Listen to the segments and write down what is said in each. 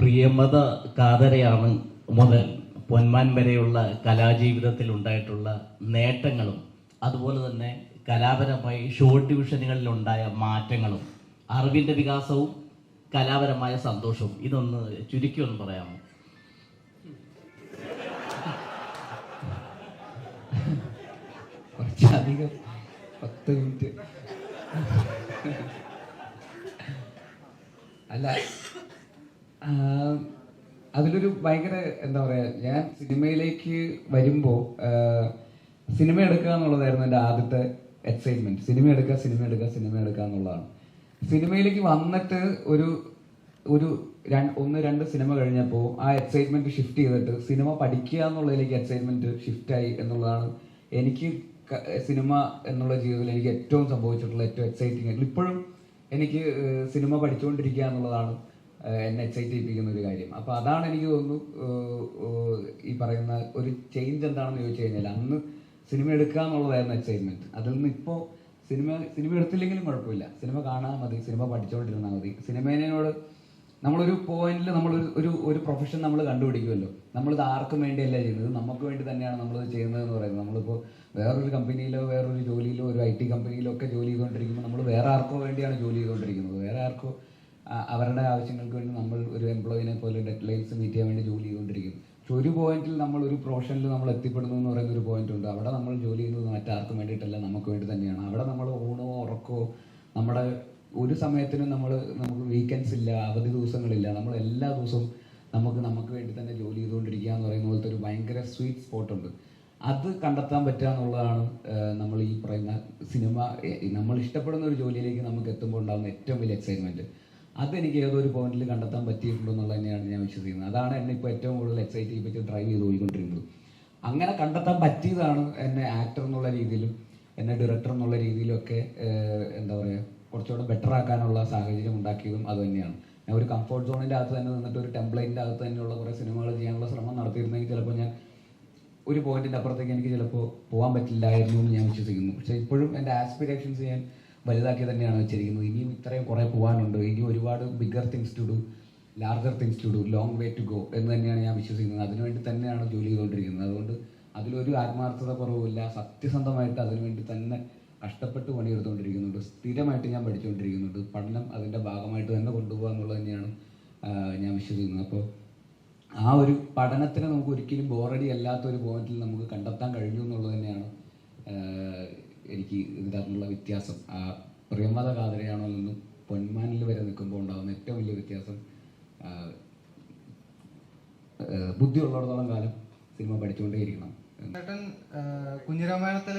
പ്രിയമത കാതരയാണ് മുതൽ പൊന്മാൻ വരെയുള്ള കലാജീവിതത്തിൽ ഉണ്ടായിട്ടുള്ള നേട്ടങ്ങളും അതുപോലെ തന്നെ കലാപരമായി ഷോർട്ട് ഡിവിഷനുകളിൽ ഉണ്ടായ മാറ്റങ്ങളും അറിവിന്റെ വികാസവും കലാപരമായ സന്തോഷവും. ഇതൊന്ന് ചുരുക്കി ഒന്ന് പറയാമോ? കുറച്ചധികം പത്ത് മിനിറ്റ്. അല്ല അതിലൊരു ഭയങ്കര എന്താ പറയാ ഞാൻ സിനിമയിലേക്ക് വരുമ്പോ സിനിമ എടുക്കുക എന്നുള്ളതായിരുന്നു എന്റെ ആദ്യത്തെ എക്സൈറ്റ്മെന്റ് സിനിമ എടുക്കുക സിനിമ എടുക്കുക സിനിമ എടുക്കുക എന്നുള്ളതാണ്. സിനിമയിലേക്ക് വന്നിട്ട് ഒരു ഒരു ഒന്ന് രണ്ട് സിനിമ കഴിഞ്ഞപ്പോൾ ആ എക്സൈറ്റ്മെന്റ് ഷിഫ്റ്റ് ചെയ്തിട്ട് സിനിമ പഠിക്കുക എന്നുള്ളതിലേക്ക് എക്സൈറ്റ്മെന്റ് ഷിഫ്റ്റ് ആയി എന്നുള്ളതാണ് എനിക്ക് സിനിമ എന്നുള്ള ജീവിതത്തിൽ എനിക്ക് ഏറ്റവും സംഭവിച്ചിട്ടുള്ള ഏറ്റവും എക്സൈറ്റിംഗ് ആയിട്ടുള്ള ഇപ്പോഴും എനിക്ക് സിനിമ പഠിച്ചുകൊണ്ടിരിക്കുക എന്നുള്ളതാണ് എന്നെ എക്സൈറ്റ് ചെയ്യിപ്പിക്കുന്ന ഒരു കാര്യം. അപ്പോൾ അതാണ് എനിക്ക് തോന്നുന്നു ഈ പറയുന്ന ഒരു ചേഞ്ച് എന്താണെന്ന് ചോദിച്ചു കഴിഞ്ഞാൽ അന്ന് സിനിമ എടുക്കുക എന്നുള്ളതായിരുന്നു എക്സൈറ്റ്മെന്റ് അതിൽ നിന്ന് ഇപ്പോൾ സിനിമ സിനിമ എടുത്തില്ലെങ്കിലും കുഴപ്പമില്ല. സിനിമ കാണാൻ മതി സിനിമ പഠിച്ചുകൊണ്ടിരുന്നാൽ മതി. സിനിമേനോട് നമ്മളൊരു പോയിന്റിൽ നമ്മൾ ഒരു ഒരു പ്രൊഫഷൻ നമ്മൾ കണ്ടുപിടിക്കുമല്ലോ. നമ്മളിത് ആർക്കും വേണ്ടിയല്ല ചെയ്യുന്നത്. നമുക്ക് വേണ്ടി തന്നെയാണ് നമ്മൾ ചെയ്യുന്നത് എന്ന് പറയുന്നത്. നമ്മളിപ്പോൾ വേറൊരു കമ്പനിയിലോ വേറൊരു ജോലിയിലോ ഒരു ഐ ടി കമ്പനിയിലോ ഒക്കെ ജോലി ചെയ്തുകൊണ്ടിരിക്കുമ്പോൾ നമ്മൾ വേറെ ആർക്കോ വേണ്ടിയാണ് ജോലി ചെയ്തുകൊണ്ടിരിക്കുന്നത്. വേറെ ആർക്കോ അവരുടെ ആവശ്യങ്ങൾക്ക് വേണ്ടി നമ്മൾ ഒരു എംപ്ലോയിനെ പോലെ ഡെഡ് ലൈൻസ് മീറ്റ് ചെയ്യാൻ വേണ്ടി ജോലി ചെയ്തുകൊണ്ടിരിക്കും. പക്ഷെ ഒരു പോയിന്റിൽ നമ്മൾ ഒരു പ്രൊഫഷനിൽ നമ്മൾ എത്തിപ്പെടുന്നു എന്ന് പറയുന്ന ഒരു പോയിന്റ് ഉണ്ട്. അവിടെ നമ്മൾ ജോലി ചെയ്യുന്നത് മറ്റാർക്കും വേണ്ടിയിട്ടല്ല നമുക്ക് വേണ്ടി തന്നെയാണ്. അവിടെ നമ്മൾ ഊണോ ഉറക്കോ നമ്മുടെ ഒരു സമയത്തിനും നമ്മൾ നമുക്ക് വീക്കെൻഡ്സ് ഇല്ല അവധി ദിവസങ്ങളില്ല. നമ്മൾ എല്ലാ ദിവസവും നമുക്ക് നമുക്ക് വേണ്ടി തന്നെ ജോലി ചെയ്തുകൊണ്ടിരിക്കുക എന്ന് പറയുന്ന പോലത്തെ ഒരു ഭയങ്കര സ്വീറ്റ് സ്പോട്ട് ഉണ്ട്. അത് കണ്ടെത്താൻ പറ്റുക എന്നുള്ളതാണ് നമ്മൾ ഈ പറയുന്ന സിനിമ നമ്മൾ ഇഷ്ടപ്പെടുന്ന ഒരു ജോലിയിലേക്ക് നമുക്ക് എത്തുമ്പോൾ ഉണ്ടാകുന്ന ഏറ്റവും വലിയ എക്സൈറ്റ്മെന്റ് അതെനിക്ക് ഏതോ ഒരു പോയിന്റിൽ കണ്ടെത്താൻ പറ്റിയിട്ടുണ്ടെന്നുള്ളത് തന്നെയാണ് ഞാൻ വിശ്വസിക്കുന്നത്. അതാണ് എന്നെ ഇപ്പോൾ ഏറ്റവും കൂടുതൽ എക്സൈറ്റ് ചെയ്യിപ്പിച്ച് ഡ്രൈവ് ചെയ്ത് പോയിക്കൊണ്ടിരിക്കുന്നത്. അങ്ങനെ കണ്ടെത്താൻ പറ്റിയതാണ് എന്നെ ആക്ടർ എന്നുള്ള രീതിയിലും എന്നെ ഡയറക്ടർ എന്നുള്ള രീതിയിലും ഒക്കെ എന്താ പറയുക കുറച്ചുകൂടെ ബെറ്റർ ആക്കാനുള്ള സാഹചര്യം ഉണ്ടാക്കിയതും അത് തന്നെയാണ്. ഞാൻ ഒരു കംഫോർട്ട് സോണിന്റെ അകത്ത് തന്നെ നിന്നിട്ട് ഒരു ടെംപ്ലേറ്റിന്റെ അകത്ത് തന്നെയുള്ള കുറേ സിനിമകൾ ചെയ്യാനുള്ള ശ്രമം നടത്തിയിരുന്നെങ്കിൽ ചിലപ്പോൾ ഞാൻ ഒരു പോയിന്റിന്റെ അപ്പുറത്തേക്ക് എനിക്ക് ചിലപ്പോൾ പോകാൻ പറ്റില്ലായിരുന്നു എന്ന് ഞാൻ വിശ്വസിക്കുന്നു. പക്ഷേ ഇപ്പോഴും എന്റെ ആസ്പിറേഷൻസ് ഞാൻ വലുതാക്കി തന്നെയാണ് വെച്ചിരിക്കുന്നത്. ഇനിയും ഇത്രയും കുറേ പോകാനുണ്ട്. ഇനി ഒരുപാട് bigger things to do larger things to do long way to go എന്ന് തന്നെയാണ് ഞാൻ വിശ്വസിക്കുന്നത്. അതിനുവേണ്ടി തന്നെയാണ് ജോലി ചെയ്തുകൊണ്ടിരിക്കുന്നത്. അതുകൊണ്ട് അതിലൊരു ആത്മാർത്ഥത കുറവില്ല സത്യസന്ധമായിട്ട് അതിനുവേണ്ടി തന്നെ കഷ്ടപ്പെട്ട് പണിയെടുത്തുകൊണ്ടിരിക്കുന്നുണ്ട്. സ്ഥിരമായിട്ട് ഞാൻ പഠിച്ചുകൊണ്ടിരിക്കുന്നുണ്ട്. പഠനം അതിന്റെ ഭാഗമായിട്ട് തന്നെ കൊണ്ടുപോകുക എന്നുള്ളത് തന്നെയാണ് ഞാൻ വിശ്വസിക്കുന്നത്. അപ്പോൾ ആ ഒരു പഠനത്തിന് നമുക്ക് ഒരിക്കലും ബോറടി അല്ലാത്ത ഒരു പോയിന്റിൽ നമുക്ക് കണ്ടെത്താൻ കഴിഞ്ഞു എന്നുള്ളത് തന്നെയാണ് എനിക്ക് ഇതിനകത്തുള്ള വ്യത്യാസം. ആ പ്രിയമത കാതരയാണോ നിന്നും പൊന്മാനിൽ വരെ നിൽക്കുമ്പോൾ ഉണ്ടാകുന്ന ഏറ്റവും വലിയ വ്യത്യാസം ബുദ്ധിയുള്ളിടത്തോളം കാലം സിനിമ പഠിച്ചുകൊണ്ടേയിരിക്കണം. ചേട്ടൻ കുഞ്ഞിരാമായണത്തിൽ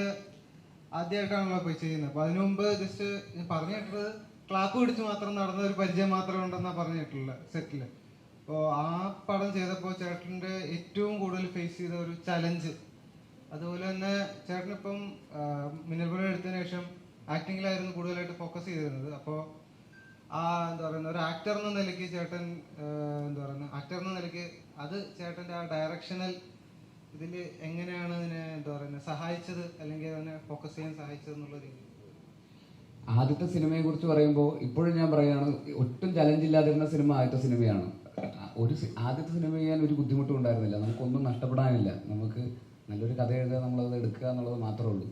ആദ്യമായിട്ടാണല്ലോ പോയി ചെയ്യുന്നത്. അപ്പൊ അതിനു മുമ്പ് ജസ്റ്റ് ഞാൻ പറഞ്ഞു കേട്ടത് ക്ലാപ്പ് പിടിച്ച് മാത്രം നടന്ന ഒരു പരിചയം മാത്രമേ ഉണ്ടെന്നാ പറഞ്ഞു കേട്ടുള്ളത് സെറ്റിൽ. അപ്പോൾ ആ പടം ചെയ്തപ്പോൾ ചേട്ടന്റെ ഏറ്റവും കൂടുതൽ ഫേസ് ചെയ്ത ഒരു ചലഞ്ച് അതുപോലെ തന്നെ ചേട്ടനിപ്പം മിന്നൽപുരം എടുത്തതിന് ശേഷം ആക്ടിങ്ങിലായിരുന്നു കൂടുതലായിട്ട് ഫോക്കസ് ചെയ്തിരുന്നത്. അപ്പോൾ ആ എന്താ പറയുന്ന ഒരു ആക്ടർ എന്ന നിലയ്ക്ക് ചേട്ടൻ എന്താ പറയുന്ന ആക്ടർ എന്ന നിലയ്ക്ക് അത് ചേട്ടന്റെ ആ ഡയറക്ഷണൽ ഇതിൽ എങ്ങനെയാണ് അതിനെ എന്താ പറയുന്നത് സഹായിച്ചത്? അല്ലെങ്കിൽ അതിനെ ഫോക്കസ് ചെയ്യാൻ സഹായിച്ചത് എന്നുള്ള രീതി. ആദ്യത്തെ സിനിമയെ കുറിച്ച് പറയുമ്പോൾ ഇപ്പോഴും ഞാൻ പറയുകയാണ് ഒട്ടും ചലഞ്ച് ഇല്ലാതിരുന്ന സിനിമ ആദ്യത്തെ സിനിമയാണ്. ഒരു ആദ്യത്തെ സിനിമ ചെയ്യാൻ ഒരു ബുദ്ധിമുട്ടും ഉണ്ടായിരുന്നില്ല. നമുക്കൊന്നും നഷ്ടപ്പെടാനില്ല. നമുക്ക് നല്ലൊരു കഥ എഴുതുക നമ്മളത് എടുക്കുക എന്നുള്ളത് മാത്രമേ ഉള്ളൂ.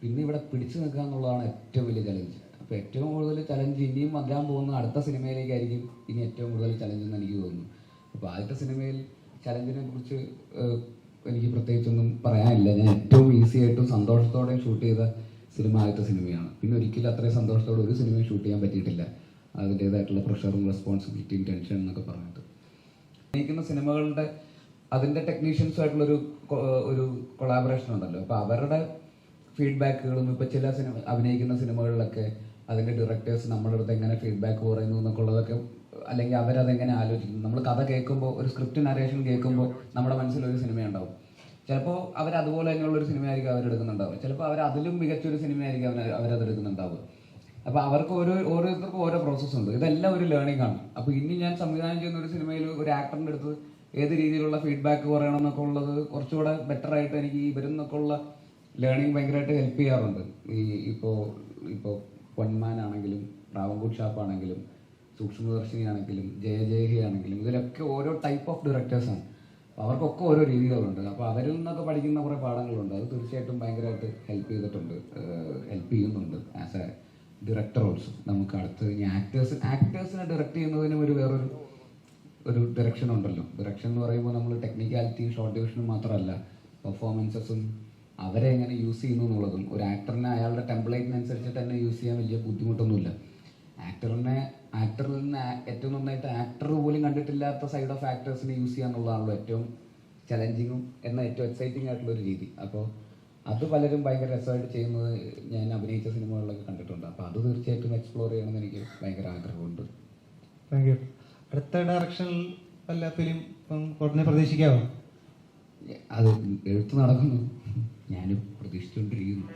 പിന്നെ ഇവിടെ പിടിച്ചു നിൽക്കുക എന്നുള്ളതാണ് ഏറ്റവും വലിയ ചലഞ്ച് അപ്പോൾ ഏറ്റവും കൂടുതൽ ചലഞ്ച് ഇനിയും വരാൻ പോകുന്ന അടുത്ത സിനിമയിലേക്കായിരിക്കും ഇനി ഏറ്റവും കൂടുതൽ ചലഞ്ച് എന്ന് എനിക്ക് തോന്നുന്നു. അപ്പോൾ ആദ്യത്തെ സിനിമയിൽ ചലഞ്ചിനെ കുറിച്ച് എനിക്ക് പ്രത്യേകിച്ചൊന്നും പറയാനില്ല. ഞാൻ ഏറ്റവും ഈസി ആയിട്ടും സന്തോഷത്തോടെയും ഷൂട്ട് ചെയ്ത സിനിമ ആദ്യത്തെ സിനിമയാണ്. പിന്നെ ഒരിക്കലും അത്രയും സന്തോഷത്തോടെ ഒരു സിനിമയും ഷൂട്ട് ചെയ്യാൻ പറ്റിയിട്ടില്ല. അതിന്റേതായിട്ടുള്ള പ്രഷറും റെസ്പോൺസിബിലിറ്റിയും ടെൻഷൻ എന്നൊക്കെ പറഞ്ഞിട്ട്. അഭിനയിക്കുന്ന സിനിമകളുടെ അതിന്റെ ടെക്നീഷ്യൻസുമായിട്ടുള്ളൊരു ഒരു കൊളാബറേഷൻ ഉണ്ടല്ലോ. അപ്പോൾ അവരുടെ ഫീഡ്ബാക്കുകളും ഇപ്പോൾ ചില സിനിമ അഭിനയിക്കുന്ന സിനിമകളിലൊക്കെ അതിന്റെ ഡയറക്ടേഴ്സ് നമ്മുടെ അടുത്ത് എങ്ങനെ ഫീഡ്ബാക്ക് പറയുന്നു എന്നൊക്കെ ഉള്ളതൊക്കെ അല്ലെങ്കിൽ അവരതെങ്ങനെ ആലോചിക്കുന്നു. നമ്മൾ കഥ കേൾക്കുമ്പോൾ ഒരു സ്ക്രിപ്റ്റ് നരേഷൻ കേൾക്കുമ്പോൾ നമ്മുടെ മനസ്സിൽ ഒരു സിനിമ ഉണ്ടാവും ചിലപ്പോൾ അവർ അതുപോലെ തന്നെയുള്ള ഒരു സിനിമയായിരിക്കും അവരെടുക്കുന്നുണ്ടാവുക. ചിലപ്പോൾ അവർ അതിലും മികച്ചൊരു സിനിമയായിരിക്കും അവർ അവരതെടുക്കുന്നുണ്ടാവുക. അപ്പോൾ അവർക്ക് ഓരോ ഓരോരുത്തർക്കും ഓരോ പ്രോസസ്സുണ്ട് ഇതെല്ലാം ഒരു ലേണിംഗ് ആണ്. അപ്പോൾ ഇനി ഞാൻ സംവിധാനം ചെയ്യുന്ന ഒരു സിനിമയിൽ ഒരു ആക്ടറിന്റെ അടുത്ത് ഏത് രീതിയിലുള്ള ഫീഡ്ബാക്ക് പറയണം എന്നൊക്കെ ഉള്ളത് കുറച്ചുകൂടെ ബെറ്റർ ആയിട്ട് എനിക്ക് ഈ ഉള്ള ലേണിംഗ് ഭയങ്കരമായിട്ട് ഹെൽപ്പ് ചെയ്യാറുണ്ട്. ഈ ഇപ്പോൾ ഇപ്പോൾ പൊന്മാൻ ആണെങ്കിലും ട്രാവൻകൂട്ട് ഷാപ്പ് ആണെങ്കിലും സൂക്ഷ്മദർശിനി ആണെങ്കിലും ജയ ജയഹി ആണെങ്കിലും ഇതിലൊക്കെ ഓരോ ടൈപ്പ് ഓഫ് ഡയറക്ടേഴ്സാണ് അവർക്കൊക്കെ ഓരോ രീതികളുണ്ട്. അപ്പോൾ അവരിൽ നിന്നൊക്കെ പഠിക്കുന്ന കുറേ പാഠങ്ങളുണ്ട്. അത് തീർച്ചയായിട്ടും ഭയങ്കരമായിട്ട് ഹെൽപ്പ് ചെയ്തിട്ടുണ്ട്. ഹെൽപ്പ് ചെയ്യുന്നുണ്ട് ആസ് എ ഡയറക്ടർ ഓൾസോ നമുക്ക് അടുത്ത് ഇനി ആക്ടേഴ്സ് ആക്ടേഴ്സിനെ ഡയറക്റ്റ് ചെയ്യുന്നതിനും ഒരു വേറൊരു ഒരു ഡയറക്ഷൻ ഉണ്ടല്ലോ. ഡയറക്ഷൻ എന്ന് പറയുമ്പോൾ നമ്മൾ ടെക്നിക്കാലിറ്റിയും ഷോർട്ട് ഡിവിഷനും മാത്രമല്ല പെർഫോമൻസസും അവരെ എങ്ങനെ യൂസ് ചെയ്യുന്നു എന്നുള്ളതും ഒരു ആക്ടറിനെ അയാളുടെ ടെംപ്ലേറ്റിനനുസരിച്ച് തന്നെ യൂസ് ചെയ്യാൻ വലിയ ബുദ്ധിമുട്ടൊന്നുമില്ല. ആക്ടറിനെ ആക്ടറിൽ നിന്ന് ഏറ്റവും നന്നായിട്ട് ആക്ടർ പോലും കണ്ടിട്ടില്ലാത്ത സൈഡ് ഓഫ് ആക്ടേഴ്സിനെ യൂസ് ചെയ്യാന്നുള്ളതാണല്ലോ ഏറ്റവും ചലഞ്ചിങ്ങും എന്ന ഏറ്റവും എക്സൈറ്റിംഗ് ആയിട്ടുള്ള ഒരു രീതി. അപ്പോൾ അത് പലരും ഭയങ്കര രസമായിട്ട് ചെയ്യുന്നത് ഞാൻ അഭിനയിച്ച സിനിമകളിലൊക്കെ കണ്ടിട്ടുണ്ട്. അപ്പോൾ അത് തീർച്ചയായിട്ടും എക്സ്പ്ലോർ ചെയ്യണമെന്ന് എനിക്ക് ഭയങ്കര ആഗ്രഹമുണ്ട്. താങ്ക് യു അടുത്ത ഡയറക്ഷനിൽ വല്ല ഫിലിം ഇപ്പം ഉടനെ പ്രതീക്ഷിക്കാവോ? അത് എഴുത്ത് നടക്കുന്നു. ഞാനും പ്രതീക്ഷിച്ചുകൊണ്ടിരിക്കുന്നു.